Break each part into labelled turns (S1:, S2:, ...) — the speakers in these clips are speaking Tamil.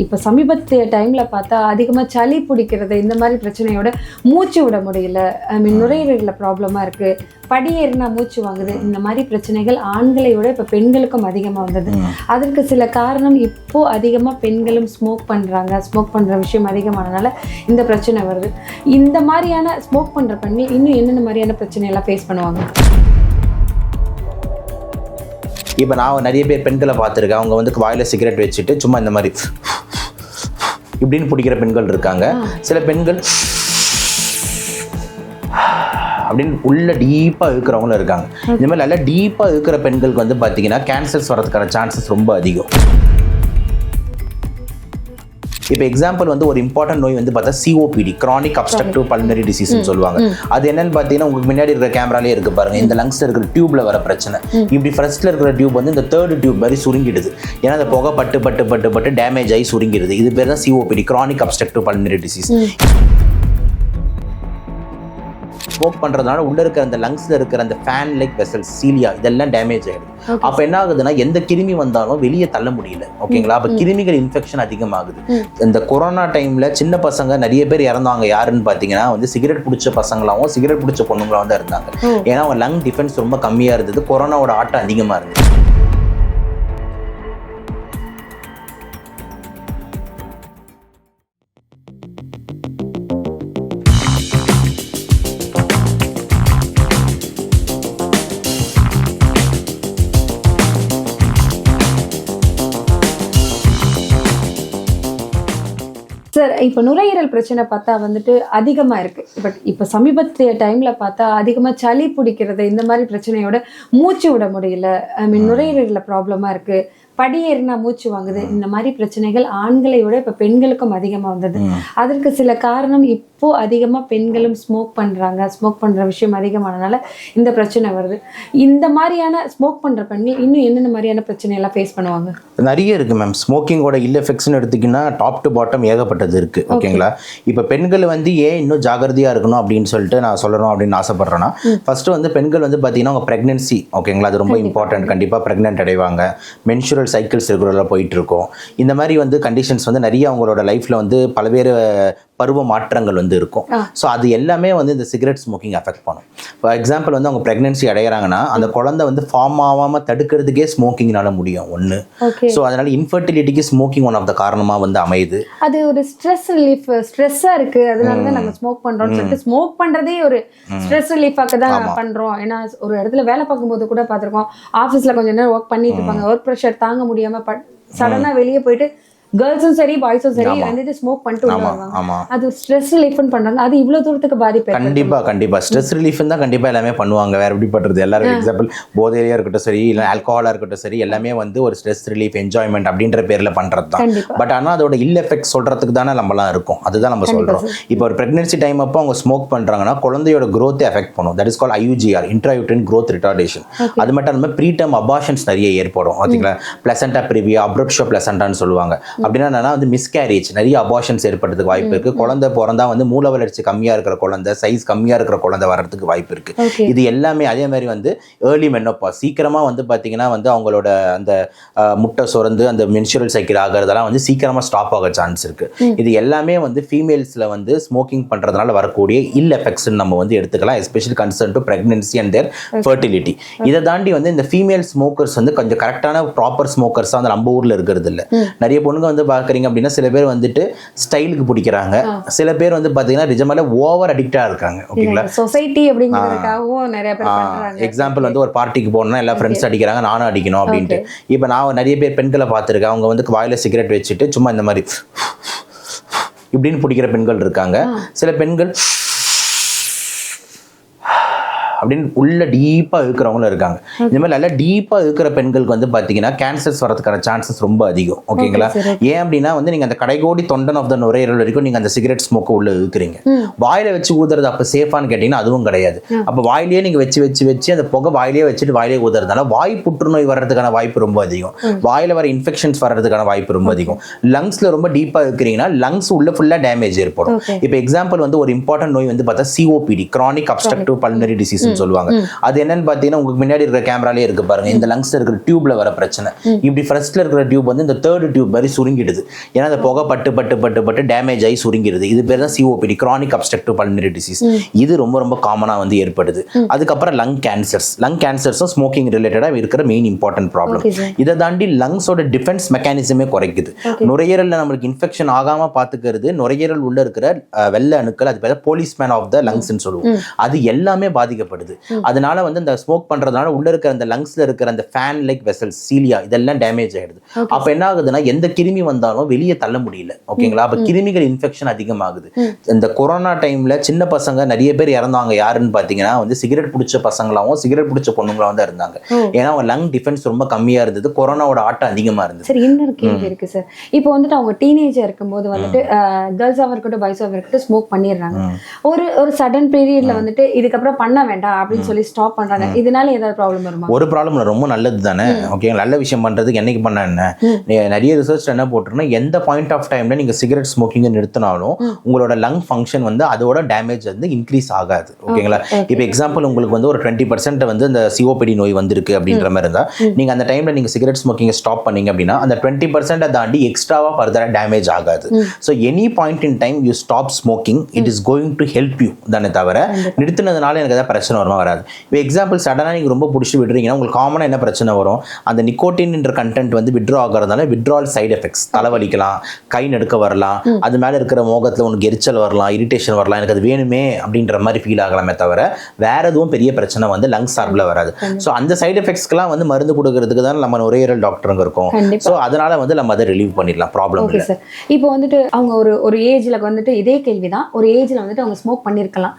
S1: இப்போ சமீபத்திய டைம்ல பார்த்தா அதிகமாக சளி பிடிக்கிறது இந்த மாதிரி பிரச்சனையோட மூச்சு விட முடியல. ஐ மீன் நுரையீரலில் ப்ராப்ளமாக இருக்கு. படியேறினா மூச்சு வாங்குது. இந்த மாதிரி பிரச்சனைகள் ஆண்களை விட இப்போ பெண்களுக்கும் அதிகமாக வந்தது. அதற்கு சில காரணம் இப்போ அதிகமாக பெண்களும் ஸ்மோக் பண்ணுறாங்க ஸ்மோக் பண்ணுற விஷயம் அதிகமானனால இந்த பிரச்சனை வருது. இந்த மாதிரியான ஸ்மோக் பண்ணுற பெண்கள் இன்னும் என்னென்ன மாதிரியான பிரச்சனையெல்லாம் ஃபேஸ் பண்ணுவாங்க?
S2: இப்போ நான் நிறைய பேர் பெண்களை பார்த்துருக்கேன். அவங்க வந்து வாயில சிகரெட் வச்சுட்டு சும்மா இந்த மாதிரி இப்படின்னு பிடிக்கிற பெண்கள் இருக்காங்க. சில பெண்கள் அப்படின்னு உள்ள டீப்பாக இருக்கிறவங்களும் இருக்காங்க. இந்த மாதிரி நல்லா டீப்பாக இருக்கிற பெண்களுக்கு வந்து பார்த்தீங்கன்னா கேன்சர்ஸ் வரதுக்கான சான்சஸ் ரொம்ப அதிகம். இப்போ எக்ஸாம்பிள் வந்து ஒரு இம்பார்ட்டன்ட் நோய் வந்து பார்த்தா சிஓபிடி கிரானிக் அப்ஸ்ட்ரக்டிவ் பல்மனரி டிசீஸ்னு சொல்லுவாங்க. அது என்னன்னு பார்த்தீங்கன்னா உங்களுக்கு முன்னாடி இருக்கிற கேமராலே இருக்கு பாருங்க. இந்த லங்ஸ் இருக்கிற டியூப்ல வர பிரச்சனை. இப்படி ஃபர்ஸ்ட்ல இருக்கிற டியூப் வந்து இந்த தேர்ட் டியூப் மாதிரி சுருங்கிடுது. ஏன்னா அந்த புகை பட்டு பட்டு பட்டு பட்டு டேமேஜ் ஆகி சுருங்கிடுது. இது பேர் தான் COPD chronic obstructive pulmonary disease smoke பண்றதுனால உள்ள இருக்கிற அந்த லங்ஸ்ல இருக்கிற அந்த ஃபேன் லைக் வெசல்ஸ் சீலியா இதெல்லாம் டேமேஜ் ஆயிடுது. அப்ப என்ன ஆகுதுன்னா எந்த கிருமி வந்தாலும் வெளியே தள்ள முடியல. ஓகேங்களா அப்ப கிருமிகள் இன்ஃபெக்ஷன் அதிகமாகுது. இந்த கொரோனா டைம்ல சின்ன பசங்க நிறைய பேர் இறந்தாங்க யாருன்னு பாத்தீங்கன்னா வந்து சிகரெட் பிடிச்ச பசங்களாவும் சிகரெட் பிடிச்ச பொண்ணுங்களாவும் தான் இருந்தாங்க. ஏன்னா அவங்க லங் டிஃபென்ஸ் ரொம்ப கம்மியா இருந்தது. கொரோனாவோட ஆட்டம் அதிகமா இருந்தது.
S1: இப்போ நுரையீரல் பிரச்சனை பார்த்தா வந்துட்டு அதிகமாக இருக்கு. பட் இப்போ சமீபத்திய டைம்ல பார்த்தா அதிகமாக சளி பிடிக்கிறது இந்த மாதிரி பிரச்சனையோட மூச்சு விட முடியல. ஐ மீன் நுரையீரலில் ப்ராப்ளமாக இருக்கு. படியேறினா மூச்சு வாங்குது. இந்த மாதிரி பிரச்சனைகள் ஆண்களை விட இப்போ பெண்களுக்கும் அதிகமாக வந்தது. அதற்கு சில காரணம் இப்போ அதிகமாக பெண்களும் ஸ்மோக் பண்ணுறாங்க ஸ்மோக் பண்ணுற விஷயம் அதிகமானனால இந்த பிரச்சனை வருது. இந்த மாதிரியான ஸ்மோக் பண்ணுற பெண்கள் இன்னும் என்னென்ன மாதிரியான பிரச்சனையெல்லாம் ஃபேஸ் பண்ணுவாங்க?
S2: நிறைய இருக்கு மேம் ஸ்மோக்கிங்கோட இல் எஃபெக்ட்ஸ்னு எடுத்தீங்கன்னா டாப் டு பாட்டம் ஏகப்பட்டது இருக்கு. ஓகேங்களா இப்போ பெண்கள் வந்து ஏன் இன்னும் ஜாகிரதையா இருக்கணும் அப்படின்னு சொல்லிட்டு நான் சொல்லணும் அப்படின்னு ஆசைப்படுறேன்னா ஃபர்ஸ்ட் வந்து பெண்கள் வந்து பார்த்தீங்கன்னா அவங்க பிரெக்னன்சி ஓகேங்களா அது ரொம்ப இம்பார்ட்டன்ட் கண்டிப்பாக ப்ரெக்னென்ட் அடைவாங்க. மென்சுரல் சைக்கிள்ஸ் ரெகுலராக போயிட்டு இருக்கும். இந்த மாதிரி வந்து கண்டிஷன்ஸ் வந்து நிறைய அவங்களோட லைஃப்ல வந்து பல்வேறு பருவ மாற்றங்கள் வந்து இருக்கும். ஸோ அது எல்லாமே வந்து இந்த சிகரெட் ஸ்மோக்கிங் அஃபெக்ட் பண்ணும். ஃபார் எக்ஸாம்பிள் வந்து அவங்க ப்ரெக்னன்சி அடைகிறாங்கன்னா அந்த குழந்தை வந்து ஃபார்ம் ஆகாமல் தடுக்கிறதுக்கே ஸ்மோக்கிங்னால முடியும் ஒன்று ஸோ அதனால இன்ஃபர்டிலிட்டிக்கு ஸ்மோக்கிங் ஒன் ஆஃப் த காரணமாக வந்து அமையுது.
S1: அது ஒரு ஸ்ட்ரெஸ் ரிலீஃப் ஸ்ட்ரெஸ்ஸா இருக்கு. அதனால தான் நாங்க ஸ்மோக் பண்றோம்னு சொல்லிட்டு ஸ்மோக் பண்றதே ஒரு ஸ்ட்ரெஸ் ரிலீஃபாக்க தான் பண்றோம். ஏன்னா ஒரு இடத்துல வேலை பார்க்கும்போது கூட பார்த்திருக்கோம். ஆஃபீஸ்ல கொஞ்ச நேரம் ஒர்க் பண்ணிட்டு இருப்பாங்க. ஒர்க் ப்ரெஷர் தாங்க முடியாம சடனா வெளியே போயிட்டு கேர்ள்ஸும் சரி பாய்ஸும் சரி வந்துட்டு ஸ்மோக் பண்ணிட்டு அது ஸ்ட்ரெஸ் ரிலீஃப்னு பண்றாங்க. அது இவ்வளவு தூரத்துக்கு பாதிப்பு ஏற்படுத்தும்.
S2: கண்டிப்பா கண்டிப்பா. ஸ்ட்ரெஸ் ரிலீஃப் தான் கண்டிப்பா எல்லாமே பண்ணுவாங்க. வேற எப்படி பண்றது? எல்லாரும் எக்ஸாம்பிள் போதையிலையா இருக்கட்டும் சரி இல்லை ஆல்கஹாலா இருக்கட்டும் சரி எல்லாமே வந்து ஒரு ஸ்ட்ரெஸ் ரிலீஃப் என்ஜாய்மெண்ட் அப்படின்ற பேர்ல பண்றது தான். பட் ஆனால் அதோட இல் எஃபெக்ட் சொல்றதுக்கு தானே நம்மலாம் இருக்கும். அதுதான் நம்ம சொல்றோம். இப்போ ஒரு பிரெக்னன்சி டைம் அப்போ அவங்க ஸ்மோக் பண்றாங்கன்னா குழந்தையோட growth எஃபெக்ட் பண்ணும். That is call IUGR intrauterine growth retardation அது மட்டும் இல்லாமல் ப்ரீடம் அபாஷன்ஸ் நிறைய ஏற்படும். பார்த்தீங்களா பிளசண்டா ப்ரிவியா அப்ரோப்ஷோ பிளசண்டான்னு சொல்லுவாங்க. அப்படின்னா என்னன்னா வந்து மிஸ்கேரேஜ் நிறைய அபாஷன்ஸ் ஏற்படுறதுக்கு வாய்ப்பு இருக்கு. குழந்தை பிறந்தா வந்து மூல வளர்ச்சி கம்மியா இருக்கிற குழந்தை சைஸ் கம்மியா இருக்கிற குழந்தை வர்றதுக்கு வாய்ப்பு இருக்கு. இது எல்லாமே அதே மாதிரி வந்து ஏர்லி மென்னோப்பா சீக்கிரமா வந்து பாத்தீங்கன்னா வந்து அவங்களோட அந்த முட்டை சுரந்து அந்த மென்சுரல் சைக்கிள் ஆகிறதெல்லாம் வந்து சீக்கிரமா ஸ்டாப் ஆக சான்ஸ் இருக்கு. இது எல்லாமே வந்து ஃபீமேல்ஸ்ல வந்து ஸ்மோக்கிங் பண்றதுனால வரக்கூடிய இல் எஃபெக்ட்ஸ் நம்ம வந்து எடுத்துக்கலாம். Especially concern to pregnancy and their fertility இதை தாண்டி வந்து இந்த ஃபீமேல் ஸ்மோக்கர்ஸ் வந்து கொஞ்சம் கரெக்டான ப்ராப்பர் ஸ்மோக்கர்ஸ் அந்த நம்ம ஊர்ல இருக்கிறது இல்ல. நிறைய பொண்ணுங்க வந்து பாக்குறீங்க அப்படின்னா சில பேர் வந்துட்டு ஸ்டைலுக்கு பிடிக்கிறாங்க. சில பேர் வந்து பாத்தீங்கன்னா நிஜமால ஓவர் அடிக்டா இருக்காங்க. ஓகேங்களா
S1: சொசைட்டி அப்படிங்கிறதுக்காகவும் நிறைய பேர்
S2: எக்ஸாம்பிள் வந்து ஒரு பார்ட்டிக்கு போகணும்னா எல்லா ஃப்ரெண்ட்ஸ் அடிக்கிறாங்க நானும் அடிக்கணும் அப்படின்ட்டு. இப்போ நான் நிறைய பேர் பெண்களை பார்த்துருக்கேன். அவங்க வந்து வாயில சிகரெட் வச்சுட்டு சும்மா இந்த மாதிரி இப்படின்னு பிடிக்கிற பெண்கள் இருக்காங்க. சில பெண்கள் அப்படின்னு உள்ள டீப்பாக இருக்கிறவங்களும் இருக்காங்க. இந்த மாதிரி நல்லா டீப்பாக இருக்கிற பெண்களுக்கு வந்து பார்த்தீங்கன்னா கேன்சர்ஸ் வரதுக்கான சான்சஸ் ரொம்ப அதிகம். ஓகேங்களா. ஏன் அப்படின்னா வந்து நீங்கள் அந்த கடைகோடி தொண்டன் ஆஃப் த நுரையீரல் வரைக்கும் நீங்கள் அந்த சிகரெட் ஸ்மோக்கை உள்ள இருக்கிறீங்க வாயில வச்சு ஊதுறது அப்போ சேஃபான்னு கேட்டிங்கன்னா அதுவும் கிடையாது. அப்போ வாயிலேயே நீங்கள் வச்சு வச்சு வச்சு அந்த புகை வாயிலேயே வச்சுட்டு வாயிலே ஊதுறதுனால வாய் புற்றுநோய் வர்றதுக்கான வாய்ப்பு ரொம்ப அதிகம். வாயில வர இன்ஃபெக்ஷன்ஸ் வர்றதுக்கான வாய்ப்பு ரொம்ப அதிகம். லங்ஸ்ல ரொம்ப டீப்பாக இருக்கிறீங்கன்னா லங்ஸ் உள்ள ஃபுல்லாக டேமேஜ் ஏற்படும். இப்போ எக்ஸாம்பிள் வந்து ஒரு இம்பார்ட்டன்ட் நோய் வந்து பார்த்தா COPD chronic obstructive pulmonary disease சொல்லுவாங்க. அது என்னன்னு பார்த்தீங்கன்னா உங்களுக்கு முன்னாடி இருக்கிற கேமராலே இருக்கு பாருங்க. இந்த லங்ஸ்ல இருக்கிற டியூப்ல வர பிரச்சனை. இப்படி ஃபர்ஸ்ட்ல இருக்கிற டியூப் வந்து இந்த தேர்ட் டியூப் மாதிரி சுருங்கிடுது. ஏன்னா அந்த புகை பட்டு பட்டு பட்டு பட்டு டேமேஜ் ஆகி சுருங்கிடுது. இது பேர் தான் COPD chronic obstructive pulmonary disease இது ரொம்ப ரொம்ப காமனா வந்து ஏற்படுது. அதுக்கப்புறம் லங் கேன்சர்ஸ் லங் கேன்சர்ஸும் ஸ்மோக்கிங் ரிலேட்டடாக இருக்கிற மெயின் இம்பார்ட்டன்ட் ப்ராப்ளம். இதை தாண்டி லங்ஸோட டிஃபென்ஸ் மெக்கானிசமே குறைக்குது. நுரையீரல்ல நம்மளுக்கு இன்ஃபெக்ஷன் ஆகாம பாத்துக்கிறது நுரையீரல் உள்ள இருக்கிற வெள்ளை அணுக்கள் அது பேர் போலீஸ்மேன் ஆஃப் த லங்ஸ்னு சொல்லுவோம். அது எல்லாமே பாதிக்கப்படுது அதனால வந்து இந்த ஸ்மோக் பண்றதுனால உள்ள இருக்கிற அந்த லங்ஸ்ல இருக்கிற அந்த ஃபேன் லைக் வெசல்ஸ் சீலியா இதெல்லாம் டேமேஜ் ஆயிடுது. அப்ப என்ன ஆகுதுன்னா எந்த கிருமி வந்தாலும் வெளியே தள்ள முடியல. ஓகேங்களா அப்ப கிருமிகள் இன்ஃபெக்ஷன் அதிகமாகுது. இந்த கொரோனா டைம்ல சின்ன பசங்க நிறைய பேர் இறந்தாங்க. யாருன்னு பாத்தீங்கன்னா வந்து சிகரெட் பிடிச்ச பசங்களாவும் சிகரெட் பிடிச்ச பொண்ணுங்களாவும் தான் இருந்தாங்க. ஏன்னா அவங்க லங் டிஃபென்ஸ் ரொம்ப கம்மியா இருந்தது. கொரோனாவோட ஆட்டம் அதிகமா இருந்தது.
S1: சரி இன்னொரு கேள்வி இருக்கு சார் இப்போ வந்துட்டு அவங்க டீனேஜா இருக்கும்போது வந்துட்டு கேர்ள்ஸாக இருக்கட்டும் பாய்ஸாக இருக்கட்டும் ஸ்மோக் பண்ணிடுறாங்க. ஒரு ஒரு சடன் பீரியட்ல வந்துட்டு இதுக்கப்புறம் பண்ண வேண்டாம். அப்படின்னு சொல்லி ஸ்டாப் பண்றாங்க. இதனால ஏதாவது ப்ராப்ளம் வருமா?
S2: ஒரு ப்ராப்ளம் இல்லை ரொம்ப நல்லது தானே? ஓகே நல்ல விஷயம் பண்றதுக்கு என்னைக்கு பண்ண என்ன? நிறைய ரிசர்ச் என்ன போட்டிருன்னா எந்த பாயிண்ட் ஆஃப் டைம்ல நீங்க சிகரெட் ஸ்மோக்கிங் நிறுத்தினாலும் உங்களோட லங் ஃபங்க்ஷன் வந்து அதோட டேமேஜ் வந்து இன்க்ரீஸ் ஆகாது. ஓகேங்களா இப்போ எக்ஸாம்பிள் உங்களுக்கு வந்து ஒரு டுவெண்ட்டி பர்சன்ட் வந்து இந்த சிஓபிடி நோய் வந்திருக்கு அப்படின்ற மாதிரி இருந்தா நீங்க அந்த டைம்ல நீங்க சிகரெட் ஸ்மோக்கிங் ஸ்டாப் பண்ணீங்க அப்படின்னா அந்த டுவெண்ட்டி பர்சன்ட்டை தாண்டி எக்ஸ்ட்ராவா ஃபர்தரா டேமேஜ் ஆகாது. So any point in time you stop smoking it is going to help you தானே தவிர நிறுத்தினதுனால எனக்கு ஏதாவது பிரச்சனை வருமா வராது. இப்போ எக்ஸாம்பிள் சடனாக நீங்கள் ரொம்ப பிடிச்சி விடுறீங்கன்னா உங்களுக்கு காமனாக என்ன பிரச்சனை வரும்? அந்த நிக்கோட்டின் என்ற கண்டென்ட் வந்து விட்ரா ஆகிறதுனால விட்ரால் சைடு எஃபெக்ட்ஸ் தலைவலிக்கலாம் கை நடுக்க வரலாம் அது மேலே இருக்கிற மோகத்தில் உனக்கு எரிச்சல் வரலாம் இரிட்டேஷன் வரலாம் எனக்கு அது வேணுமே அப்படின்ற மாதிரி ஃபீல் ஆகலாமே தவிர வேற எதுவும் பெரிய பிரச்சனை வந்து லங்ஸ் சார்பில் வராது. ஸோ அந்த சைடு எஃபெக்ட்ஸ்க்கெல்லாம் வந்து மருந்து கொடுக்கறதுக்கு தான் நம்ம நுரையீரல் டாக்டருங்க இருக்கோம். ஸோ அதனால வந்து நம்ம அதை ரிலீவ் பண்ணிடலாம் ப்ராப்ளம் இல்லை.
S1: சார் இப்போ வந்துட்டு அவங்க ஒரு ஒரு ஏஜ்ல வந்துட்டு இதே கேள்விதான். ஒரு ஏஜ்ல வந்துட்டு அவங்க ஸ்மோக் பண்ணிருக்கலாம்.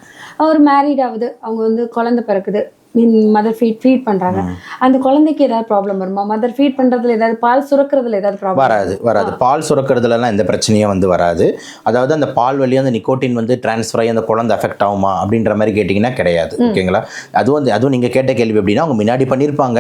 S1: ஒரு மேரீட் ஆகுது. அவங்க வந்து குழந்தை பிறக்குது. மீன் மதர் ஃபீட் ஃபீட் பண்றாங்க. அந்த குழந்தைக்கு ஏதாவது ப்ராப்ளம் வருமா? மதர் ஃபீட் பண்றதுல ஏதாவது பால் சுரக்கிறதுல ஏதாவது ப்ராப்ளம்
S2: வராது வராது. பால் சுரக்கிறதுலலாம் எந்த பிரச்சனையும் வந்து வராது. அதாவது அந்த பால் வழியாக அந்த நிக்கோட்டின் வந்து டிரான்ஸ்ஃபர் ஆகி அந்த குழந்தை அஃபெக்ட் ஆகுமா அப்படின்ற மாதிரி கேட்டிங்கன்னா கிடையாது. ஓகேங்களா? அதுவும் வந்து அதுவும் நீங்கள் கேட்ட கேள்வி எப்படின்னா அவங்க முன்னாடி பண்ணியிருப்பாங்க.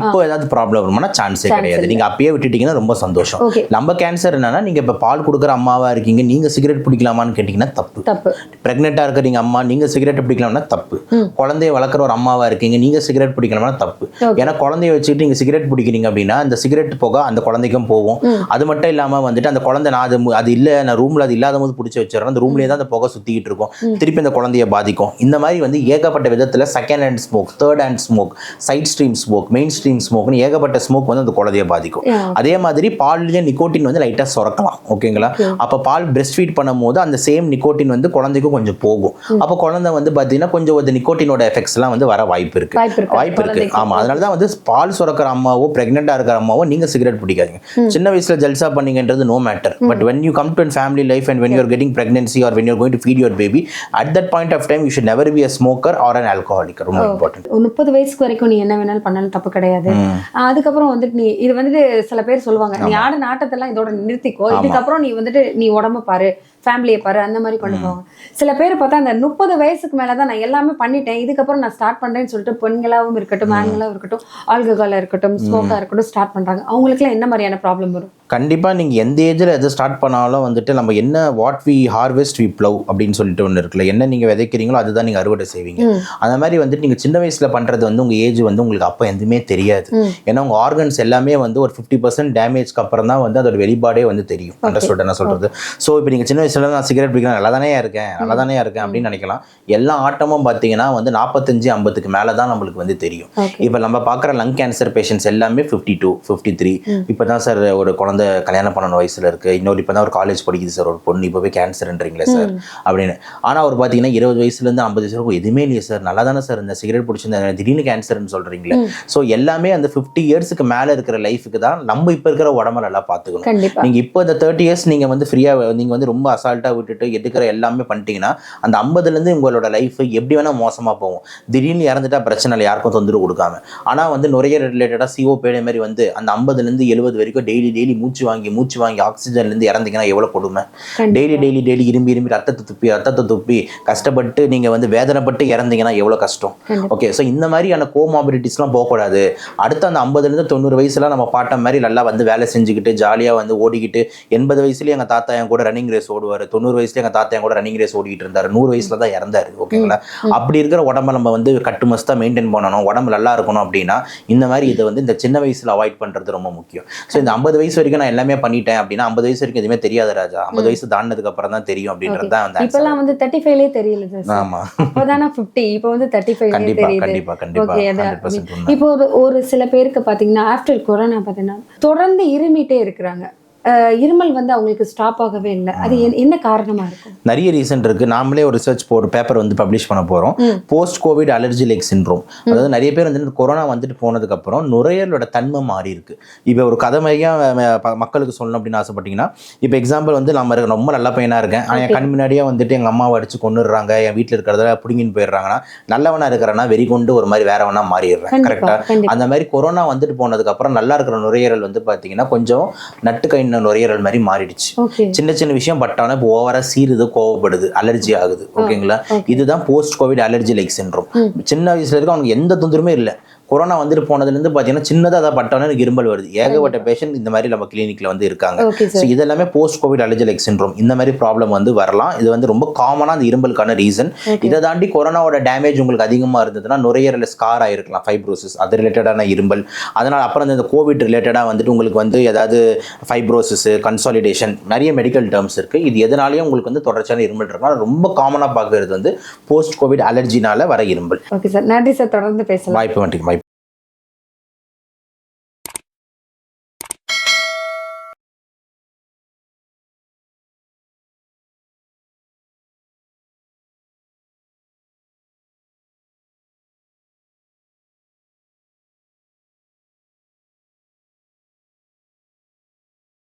S2: இப்போ ஏதாவது ப்ராப்ளம் வருமானா சான்ஸே கிடையாது. நீங்கள் அப்பயே விட்டுட்டீங்கன்னா ரொம்ப சந்தோஷம். நம்ம கேன்சர் என்னன்னா நீங்கள் இப்போ பால் கொடுக்குற அம்மாவா இருக்கீங்க நீங்கள் சிகரெட் பிடிக்கலாமான்னு கேட்டிங்கன்னா தப்பு.
S1: தப்பு.
S2: பிரெக்னெண்ட்டாக இருக்கிறீங்க அம்மா நீங்கள் சிகரெட் பிடிக்கலாம்னா தப்பு. குழந்தைய வளர்க்குற ஒரு அம்மாவா இருக்கீங்க நீங்கள் சிகரெட் பிடிக்கலாம்னா தப்பு. ஏன்னா குழந்தைய வச்சுட்டு நீங்கள் சிகரெட் பிடிக்கிறீங்க அப்படின்னா அந்த சிகரெட் புகை அந்த குழந்தைக்கும் போகும். அது மட்டும் இல்லாமல் வந்துட்டு அந்த குழந்தை நான் அது அது இல்லை நான் ரூமில் அது இல்லாத போது பிடிச்சி வச்சிடறேன். அந்த ரூம்லேயே தான் அந்த புகை சுற்றிக்கிட்டு இருக்கும். திருப்பி அந்த குழந்தைய பாதிக்கும். இந்த மாதிரி வந்து ஏகப்பட்ட விதத்தில் second hand smoke third hand smoke side stream smoke main stream ஸ்மோக்னு ஏகப்பட்ட ஸ்மோக் வந்து அந்த குழந்தைய பாதிக்கும். அதே மாதிரி பால்லேயே நிக்கோட்டின் வந்து லைட்டாக சுரக்கலாம். ஓகேங்களா? அப்போ பால் பிரஸ்ட் ஃபீட் பண்ணும்போது அந்த சேம் நிக்கோட்டின் வந்து குழந்தைக்கும் கொஞ்சம் போகும். அப்போ குழந்தை வந்து பார்த்தீங்கன்னா கொஞ்சம் அந்த நிக்கோட்டினோட எஃபெக்ட்ஸ்லாம் வந்து வர வாய்ப்பு இருக்கு.
S1: வாய்ப்பு இருக்கு.
S2: ஆமா அதனால தான் வந்து பால் சுரக்கிற அம்மாவோ பிரெக்னெண்டா இருக்கிற அம்மாவோ நீங்க சிகரெட் பிடிக்காதீங்க. சின்ன வயசுல ஜல்சா பண்ணீங்கன்றது no matter but when you come to a family life and when you are getting pregnancy or when you are going to feed your baby at that point of time you should never be a smoker or an alcoholic. ரொம்ப
S1: ஒரு முப்பது வயசுக்கு வரைக்கும் நீ என்ன வேணாலும் பண்ணாலும் தப்பு கிடையாது. அதுக்கப்புறம் வந்துட்டு நீ இது வந்துட்டு சில பேர் சொல்லுவாங்க நீ ஆட நாட்டத்தெல்லாம் இதோட நிறுத்திக்கோ. இதுக்கப்புறம் நீ வந்துட்டு நீ உடம்ப பாரு. ஃபேமிலியை பாரு அந்த மாதிரி கொண்டு போவாங்க. சில பேர் பார்த்தா அந்த முப்பது வயசுக்கு மேலதான் நான் எல்லாமே பண்ணிட்டேன். இதுக்கப்புறம் நான் ஸ்டார்ட் பண்றேன்னு சொல்லிட்டு பெண்களாவும் இருக்கட்டும் ஆண்களாவும் இருக்கட்டும் ஆல்கஹாலா இருக்கட்டும் ஸ்மோக்கா இருக்கட்டும் ஸ்டார்ட் பண்றாங்க. அவங்களுக்குலாம் என்ன மாதிரியான ப்ராப்ளம் வரும்?
S2: கண்டிப்பா நீங்க எந்த ஏஜ்ல எது ஸ்டார்ட் பண்ணாலும் வந்துட்டு நம்ம என்ன what we harvest we plough அப்படின்னு சொல்லிட்டு ஒன்று இருக்குல்ல என்ன நீங்க விதைக்கிறீங்களோ அதுதான் நீங்க அறுவடை செய்வீங்க. அந்த மாதிரி வந்துட்டு நீங்க சின்ன வயசுல பண்றது வந்து உங்க ஏஜ் வந்து உங்களுக்கு அப்போ எதுவுமே தெரியாது. ஏன்னா உங்க ஆர்கன்ஸ் எல்லாமே வந்து ஒரு ஃபிஃப்டி பர்சன்ட் டேமேஜ்க்கு அப்புறம் தான் வந்து அதோட வெளிப்பாடே வந்து தெரியும். அண்டர்ஸ்டுட் என்ன சொல்றது. ஸோ இப்போ நீங்க சின்ன வயசுல நான் சிகரெட் பிடிக்கிறேன் நல்லா தானே இருக்கேன் நல்லா தானே இருக்கேன் அப்படின்னு நினைக்கலாம். எல்லா ஆட்டமும் பார்த்தீங்கன்னா வந்து நாற்பத்தஞ்சு ஐம்பதுக்கு மேலே தான் நம்மளுக்கு வந்து தெரியும். இப்போ நம்ம பார்க்குற லங் கேன்சர் பேஷண்ட்ஸ் எல்லாமே ஃபிஃப்டி டூ ஃபிஃப்டி த்ரீ இப்போ தான் சார் ஒரு குழந்தை கல்யாணம் பண்ணணும் வயசுல இருக்கு. இன்னொரு இப்போ தான் ஒரு காலேஜ் படிக்குது சார் ஒரு பொண்ணு இப்போவே கேன்சர்ன்றீங்களே சார் அப்படின்னு. ஆனால் அவர் பார்த்தீங்கன்னா இருபது வயசுலேருந்து ஐம்பது வயசு வரைக்கும் எதுவுமே இல்லையே சார் நல்லா தானே சார் இந்த சிகரெட் பிடிச்சிருந்த திடீர்னு கேன்சர்னு சொல்கிறீங்களே ஸோ எல்லாமே அந்த ஃபிஃப்டி இயர்ஸ்க்கு மேலே இருக்கிற லைஃபுக்கு தான் நம்ம இப்போ இருக்கிற உடம்ப நல்லா பார்த்துக்கணும்
S1: கண்டிப்பா.
S2: நீங்க இப்போ இந்த தேர்ட்டி இயர்ஸ் நீங்க வந்து ஃப்ரீயா நீங்க வந்து ரொம்ப அசால்ட்டா விட்டுட்டு எடுக்கிற எல்லாமே பண்ணிட்டீங்கன்னா அந்த 50 ல இருந்து உங்களோட லைஃப் எப்படி வேணா மோசமா போகும். திடீர்னு இறந்துட்டா பிரச்சனை இல்லை. யாருக்கும் தொந்தரவு கொடுக்காம. ஆனா வந்து நுரையீரல் ரிலேட்டடா சிஓ பேட மாதிரி வந்து அந்த 50 ல இருந்து எழுபது வரைக்கும் டெய்லி டெய்லி மூச்சு வாங்கி மூச்சு வாங்கி ஆக்சிஜன்ல இருந்து இறந்தீங்கன்னா எவ்வளவு கொடுமை? டெய்லி டெய்லி டெய்லி இரும்பி இரும்பி ரத்தத்தை துப்பி ரத்தத்தை துப்பி கஷ்டப்பட்டு நீங்க வந்து வேதனைப்பட்டு இறந்தீங்கன்னா எவ்வளவு கஷ்டம். ஓகே ஸோ இந்த மாதிரியான கோமாபிலிட்டிஸ்லாம் போகக்கூடாது. அடுத்த அந்த ஐம்பதுலேருந்து தொண்ணூறு வயசுல நம்ம பாட்ட மாதிரி நல்லா வந்து வேலை செஞ்சுக்கிட்டு ஜாலியாக வந்து ஓடிக்கிட்டு எண்பது வயசுலயே எங்கள் தாத்தா என் கூட ரன்னிங் ரேஸ் ஓடுவார். தொண்ணூறு வயசுல எங்கள் தாத்தா கூட ரன்னிங் ரேஸ் ஓடிட்டு இருந்தார். நூறு வயசுல தான் இறந்தாரு ஓகேங்களா அப்படி இருக்கிற உடம்ப நம்ம வந்து கட்டுமஸ்தாக மெயின்டைன் பண்ணணும். உடம்பு நல்லா இருக்கணும் அப்படின்னா இந்த மாதிரி இதை வந்து இந்த சின்ன வயசுல அவாய்ட் பண்றது ரொம்ப முக்கியம். ஸோ இந்த ஐம்பது வயசு வரைக்கும் நான் எல்லாமே பண்ணிட்டேன் அப்படின்னா ஐம்பது வயசு வரைக்கும் எதுவுமே தெரியாது ராஜா. ஐம்பது வயசு தாண்டினதுக்கு அப்புறம் தான் தெரியும் அப்படின்றது தான் answer.
S1: இப்பெல்லாம் வந்து தேர்ட்டி ஃபைவ்லேயே தெரியல
S2: ஆமா.
S1: அப்போதானே ஃபிஃப்டி இப்போ வந்து தேர்ட்டி
S2: கண்டிப்பா
S1: தெரியுது.
S2: கண்டிப்பா கண்டிப்பா
S1: இப்போ ஒரு ஒரு சில பேருக்கு பார்த்தீங்கன்னா ஆஃப்டர் கொரோனா பார்த்தீங்கன்னா தொடர்ந்து இருமிட்டே இருக்கிறாங்க. இருமல் வந்து அவங்களுக்கு ஸ்டாப் ஆகவே இல்லை. அது என்ன- என்ன காரணமா இருக்கும்?
S2: நிறைய ரீசன் இருக்கு. நாமளே ஒரு ரிசர்ச் ஒரு பேப்பர் வந்து பப்ளிஷ் பண்ண போறோம். Post covid allergy like syndrome அதாவது நிறைய பேர் வந்து கொரோனா வந்துட்டு போனதுக்கு அப்புறம் நுரையீரலோட தன்மை மாறி இருக்கு. இப்போ ஒரு கதை மாதிரியா அஹ், ப- மக்களுக்கு சொல்லணும் அப்படின்னு ஆசைப்பட்டீங்கன்னா இப்போ எக்ஸாம்பிள் வந்து நம்ம இருக்க- ரொம்ப நல்ல பையனா இருக்கேன். ஆனா என் கண் முன்னாடியே வந்துட்டு எங்க அம்மாவை அடிச்சு கொண்டுடுறாங்க என் வீட்டில் இருக்கிறத பிடிங்கின்னு போயிடுறாங்கன்னா நல்லவனா இருக்கிறேன்னா வெறி கொண்டு ஒரு மாதிரி வேறவனா மாறிடுறேன்.
S1: கண்டிப்பா
S2: கரெக்டா
S1: கண்டிப்பா.
S2: அந்த மாதிரி கொரோனா வந்துட்டு போனதுக்கு அப்புறம் நல்லா இருக்கிற நுரையீரல் வந்து பாத்தீங்கன்னா கொஞ்சம் நட்டு கை நுரையீரல் மாதிரி மாறிடுச்சு. சின்ன சின்ன விஷயம் பட்டாலும் இப்போ ஓவரா சீருது கோவப்படுது அலர்ஜி ஆகுது. ஓகேங்களா. இதுதான் post covid allergy like syndrome சின்ன வயசுல இருக்க அவனுக்கு எந்த தொந்தரவுமே இல்லை. கொரோனா வந்துட்டு போனதுலேருந்து பார்த்தீங்கன்னா சின்னதாக அதை பட்டாலும் எனக்கு இருமல் வருது. ஏகப்பட்ட பேஷண்ட் இந்த மாதிரி நம்ம கிளினிக்ல வந்து இருக்காங்க. ஸோ இதெல்லாமே post covid allergy like syndrome இந்த மாதிரி ப்ராப்ளம் வந்து வரலாம். இது வந்து ரொம்ப காமனாக அந்த இரும்பலுக்கான ரீசன். இதை தாண்டி கொரோனாவோட டேமேஜ் உங்களுக்கு அதிகமாக இருந்ததுன்னா நுரையீரல் ஸ்கார் ஆயிருக்கலாம் ஃபைப்ரோசிஸ் அது ரிலேட்டடான இரும்பல் அதனால் அப்புறம் இந்த கோவிட் ரிலேட்டடாக வந்துட்டு உங்களுக்கு வந்து ஏதாவது ஃபைப்ரோசிஸ் கன்சாலிடேஷன் நிறைய மெடிக்கல் டேர்ம்ஸ் இருக்குது இது எதனாலையும் உங்களுக்கு வந்து தொடர்ச்சியான இருமல் இருக்கும். ஆனா ரொம்ப காமனாக பார்க்கறது வந்து போஸ்ட் கோவிட் அலர்ஜினால வர இரும்பல்
S1: ஓகே சார் நன்றி சார் தொடர்ந்து பேசலாம்.
S2: வாய்ப்பு வாய்ப்பு